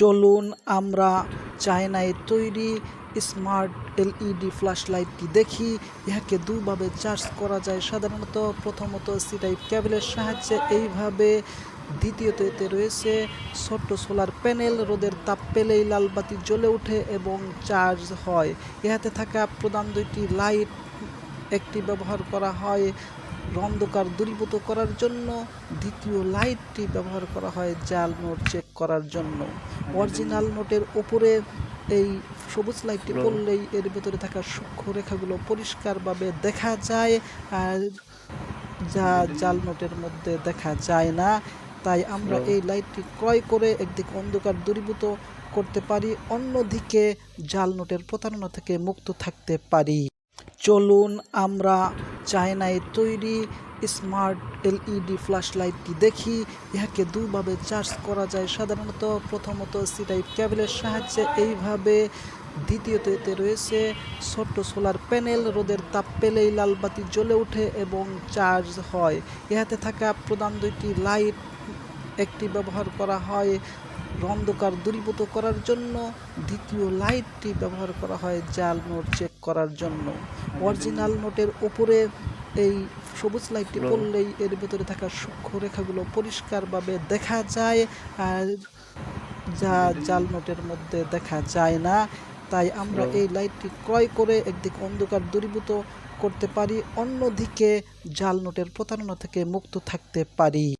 চলুন আমরা চায়নায় তৈরি স্মার্ট এলইডি ফ্ল্যাশ লাইটটি দেখি? ইহাকে দুভাবে চার্জ করা যায়। সাধারণত প্রথমত সি টাইপ কেবলের সাহায্যে এইভাবে, দ্বিতীয়ত এতে রয়েছে ছোট্ট সোলার প্যানেল, রোদের তাপ পেলেই লাল বাতি জ্বলে ওঠে এবং চার্জ হয়। ইহাতে থাকা প্রধান দুইটি লাইট একটি ব্যবহার করা হয়। অন্ধকার দূরীভূত করার জন্য দ্বিতীয় লাইটটি ব্যবহার করা হয় জাল নোট চেক করার জন্য। অরিজিনাল নোটের ওপরে এই সবুজ লাইটটি পড়লেই এর ভেতরে থাকা সূক্ষ্ম রেখাগুলো পরিষ্কারভাবে দেখা যায় আর যা জাল নোটের মধ্যে দেখা যায় না। তাই আমরা এই লাইটটি ক্রয় করে একদিকে অন্ধকার দূরীভূত করতে পারি অন্যদিকে জাল নোটের প্রতারণা থেকে মুক্ত থাকতে পারি। চলুন আমরা চায়নায় তৈরি স্মার্ট এলইডি ফ্ল্যাশ লাইটটি দেখি। ইহাকে দুভাবে চার্জ করা যায়। সাধারণত প্রথমত সি টাইপ কেবলের সাহায্যে এইভাবে, দ্বিতীয়ত এতে রয়েছে ছোট্ট সোলার প্যানেল। রোদের তাপ পেলেই লাল বাতি জ্বলে ওঠে এবং চার্জ হয়। ইহাতে থাকা প্রধান দুইটি লাইট একটি ব্যবহার করা হয়। অন্ধকার দূরীভূত করার জন্য দ্বিতীয় লাইটটি ব্যবহার করা হয় জাল নোট চেক করার জন্য। অরিজিনাল নোটের ওপরে এই সবুজ লাইটটি পড়লেই এর ভেতরে থাকা সূক্ষ্ম রেখাগুলো পরিষ্কারভাবে দেখা যায় আর যা জাল নোটের মধ্যে দেখা যায় না। তাই আমরা এই লাইটটি ক্রয় করে একদিকে অন্ধকার দূরীভূত করতে পারি অন্যদিকে জাল নোটের প্রতারণা থেকে মুক্ত থাকতে পারি।